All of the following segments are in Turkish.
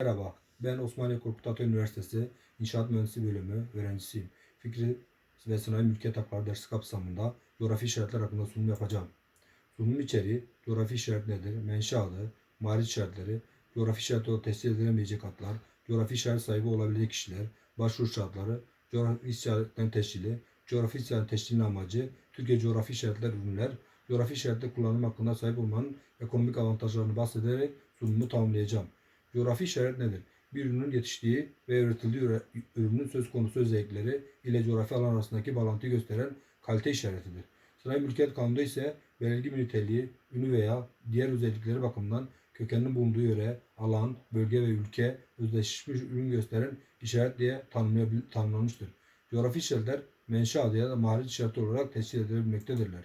Merhaba, ben Osmaniye Korkut Üniversitesi İnşaat Mühendisliği Bölümü öğrencisiyim. Fikri ve Sanayi Mülkiyet Hakları dersi kapsamında coğrafi işaretler hakkında sunum yapacağım. Sunum içeriği, coğrafi işaret nedir, menşe adı, mali işaretleri, coğrafi işaret olarak tescil edilemeyecek hatlar, coğrafi işaret sahibi olabilecek kişiler, başvuru şartları, coğrafi işaretlerin teşkili, coğrafi işaret teşkilinin amacı, Türkiye coğrafi işaretler ürünler, coğrafi işaretle kullanım hakkında sahip olmanın ekonomik avantajlarını bahsederek sunumu tamamlayacağım. Coğrafi işaret nedir? Bir ürünün yetiştiği ve üretildiği üre- ürünün söz konusu özellikleri ile coğrafi alan arasındaki bağlantıyı gösteren kalite işaretidir. Sanayi Mülkiyet Kanunu'nda ise belirgi bir niteliği, ünü veya diğer özellikleri bakımından kökeninin bulunduğu yöre, alan, bölge ve ülke özdeşleşmiş ürün gösteren işaret diye tanımlanmıştır. Coğrafi işaretler menşe adı ya da maharet işareti olarak tescil edilebilmektedirler.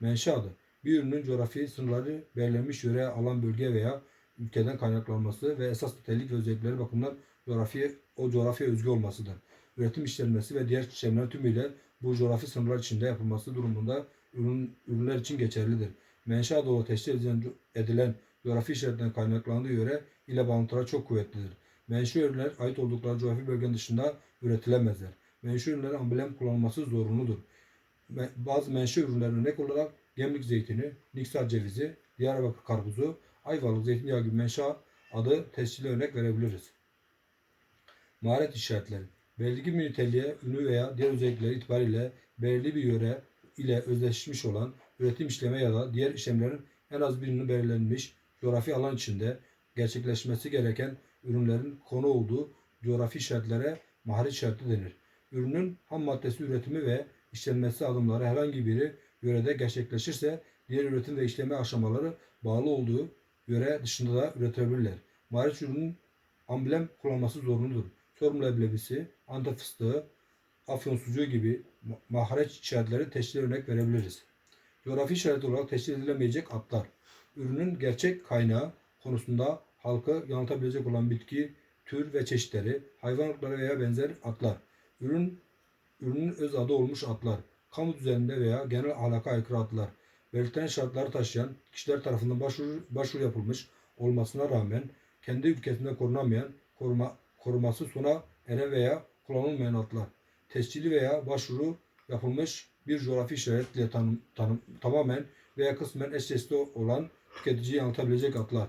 Menşe adı, bir ürünün coğrafi sınırları belirlenmiş yöre, alan, bölge veya ülkeden kaynaklanması ve esas nitelik ve özellikleri bakımından coğrafi, o coğrafya özgü olmasıdır. Üretim işlenmesi ve diğer işlemler tümüyle bu coğrafi sınırlar içinde yapılması durumunda ürün, ürünler için geçerlidir. Menşe adı olarak teşkil edilen, edilen coğrafi işaretten kaynaklandığı yöre ile bağlantıları çok kuvvetlidir. Menşe ürünler ait oldukları coğrafi bölgenin dışında üretilemezler. Menşe ürünlerin amblem kullanılması zorunludur. Bazı menşe ürünler örnek olarak Gemlik zeytini, Niksar cevizi, Diyarbakır karpuzu, Ayvalık zeytinyağı gibi menşe adı tescile örnek verebiliriz. Maharet işaretleri. Belirli bir niteliğe, ünü veya diğer özellikleri itibariyle belirli bir yöre ile özdeşleşmiş olan üretim işleme ya da diğer işlemlerin en az birinin belirlenmiş coğrafi alan içinde gerçekleşmesi gereken ürünlerin konu olduğu coğrafi işaretlere maharet işareti denir. Ürünün ham maddesi üretimi ve işlenmesi adımları herhangi biri yörede gerçekleşirse diğer üretim ve işleme aşamaları bağlı olduğu yöre dışında da üretebilirler. Maharet ürünün amblem kullanması zorunludur. Çorum leblebisi, Antep fıstığı, Afyon sucuğu gibi ma- maharet işaretleri teşkil örnek verebiliriz. Coğrafi işaret olarak teşkil edilemeyecek atlar. Ürünün gerçek kaynağı konusunda halkı yanıltabilecek olan bitki, tür ve çeşitleri, hayvan veya benzer atlar. Ürün, ürünün öz adı olmuş atlar. Kamu düzeninde veya genel ahlaka aykırı atlar. Belirtilen şartları taşıyan kişiler tarafından başvuru, başvuru yapılmış olmasına rağmen kendi ülkesinde korunamayan, koruma, koruması sona eren veya kullanılmayan atlar. Tescilli veya başvuru yapılmış bir coğrafi işaretle tanım, tanım, tamamen veya kısmen eşleşti olan tüketiciyi yanıltabilecek atlar.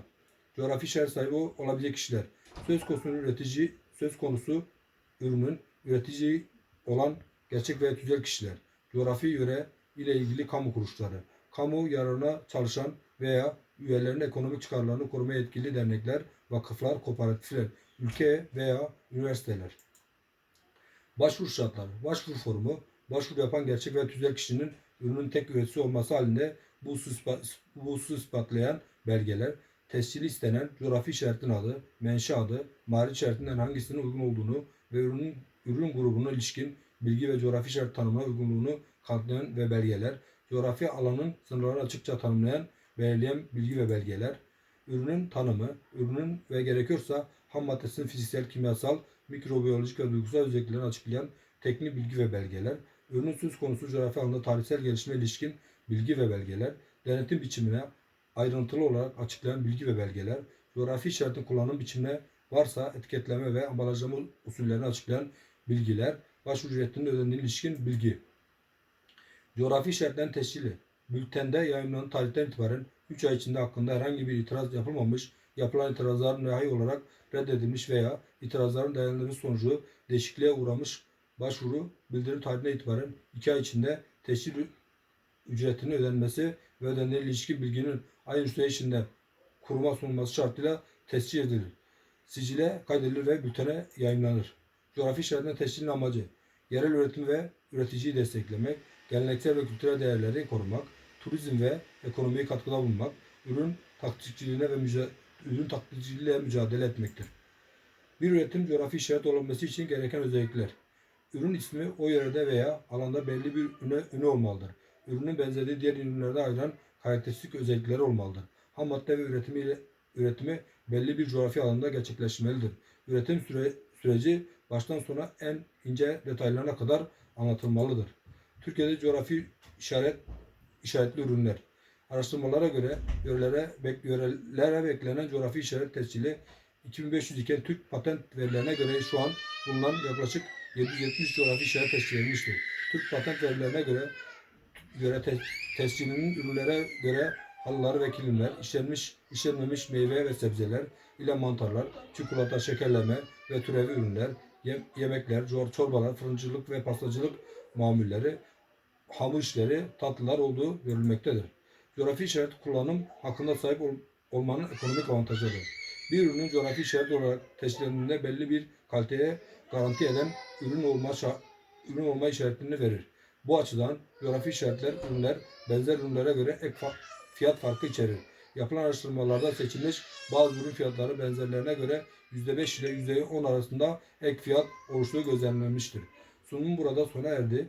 Coğrafi işaret sahibi olabilecek kişiler. Söz konusu üretici, söz konusu ürünün üretici olan gerçek veya tüzel kişiler. Coğrafi yöre ile ilgili kamu kuruluşları. Kamu yararına çalışan veya üyelerin ekonomik çıkarlarını korumaya etkili dernekler, vakıflar, kooperatifler, ülke veya üniversiteler. Başvuru şartları. Başvuru formu, başvuru yapan gerçek veya tüzel kişinin ürünün tek üreticisi olması halinde bu hususu ispatlayan belgeler, tescili istenen coğrafi işaretin adı, menşe adı, mali işaretinden hangisinin uygun olduğunu ve ürünün ürün grubuna ilişkin bilgi ve coğrafi işaret tanımına uygunluğunu kanıtlayan ve belgeler, coğrafi alanın sınırlarını açıkça tanımlayan, belirleyen bilgi ve belgeler, ürünün tanımı, ürünün ve gerekiyorsa ham maddesinin fiziksel, kimyasal, mikrobiyolojik ve duygusal özelliklerini açıklayan teknik bilgi ve belgeler, ürünün söz konusu coğrafi alanda tarihsel gelişime ilişkin bilgi ve belgeler, denetim biçimine ayrıntılı olarak açıklayan bilgi ve belgeler, coğrafi işaretin kullanım biçimine varsa etiketleme ve ambalajlama usullerini açıklayan bilgiler, başvuru ücretinin ödendiğine ilişkin bilgi. Coğrafi işaretlerin tescili. Bültende yayınlanan tarihten itibaren 3 ay içinde hakkında herhangi bir itiraz yapılmamış, yapılan itirazların nihai olarak reddedilmiş veya itirazların değerlendirilmesi sonucu değişikliğe uğramış başvuru bildirim tarihine itibaren 2 ay içinde tescil ücretinin ödenmesi ve ödendiğine ilişkin bilginin aynı süre içinde kuruma sunulması şartıyla tescil edilir. Sicile kaydedilir ve bültene yayınlanır. Coğrafi işaretinin tescilinin amacı yerel üretim ve üreticiyi desteklemek, geleneksel ve kültürel değerleri korumak, turizm ve ekonomiye katkıda bulunmak, ürün taklitçiliğine ve müca- ürün taklitçiliğiyle mücadele etmektir. Bir üretim coğrafi işaret olabilmesi için gereken özellikler. Ürün ismi o yörede veya alanda belli bir üne, üne olmalıdır. Ürünün benzediği diğer ürünlerde ayıran karakteristik özellikleri olmalıdır. Ham madde ve üretimi, üretimi belli bir coğrafi alanda gerçekleşmelidir. Üretim süre, süreci baştan sona en ince detaylarına kadar anlatılmalıdır. Türkiye'de coğrafi işaret işaretli ürünler. Araştırmalara göre yörelere, bek, yörelere beklenen coğrafi işaret tescili 2500 iken Türk patent verilerine göre şu an bulunan yaklaşık 770 coğrafi işaret teşkil edilmiştir. Türk patent verilerine göre göre te, tescilinin ürünlere göre halılar ve kilimler, işlenmiş, işlenmemiş meyve ve sebzeler ile mantarlar, çikolata, şekerleme ve türevi ürünler, yem- yemekler, çor- çorbalar, fırıncılık ve pastacılık mamulleri, hamur işleri, tatlılar olduğu görülmektedir. Coğrafi işaret kullanım hakkında sahip ol- olmanın ekonomik avantajıdır. Bir ürünün coğrafi işaret olarak tescillendiğinde belli bir kaliteye garanti eden ürün olma ürün olma işaretini verir. Bu açıdan coğrafi işaretler ürünler benzer ürünlere göre ek fa- fiyat farkı içerir. Yapılan araştırmalarda seçilmiş bazı ürün fiyatları benzerlerine göre %5 ile %10 arasında ek fiyat oluştuğu gözlemlenmiştir. Sunumum burada sona erdi.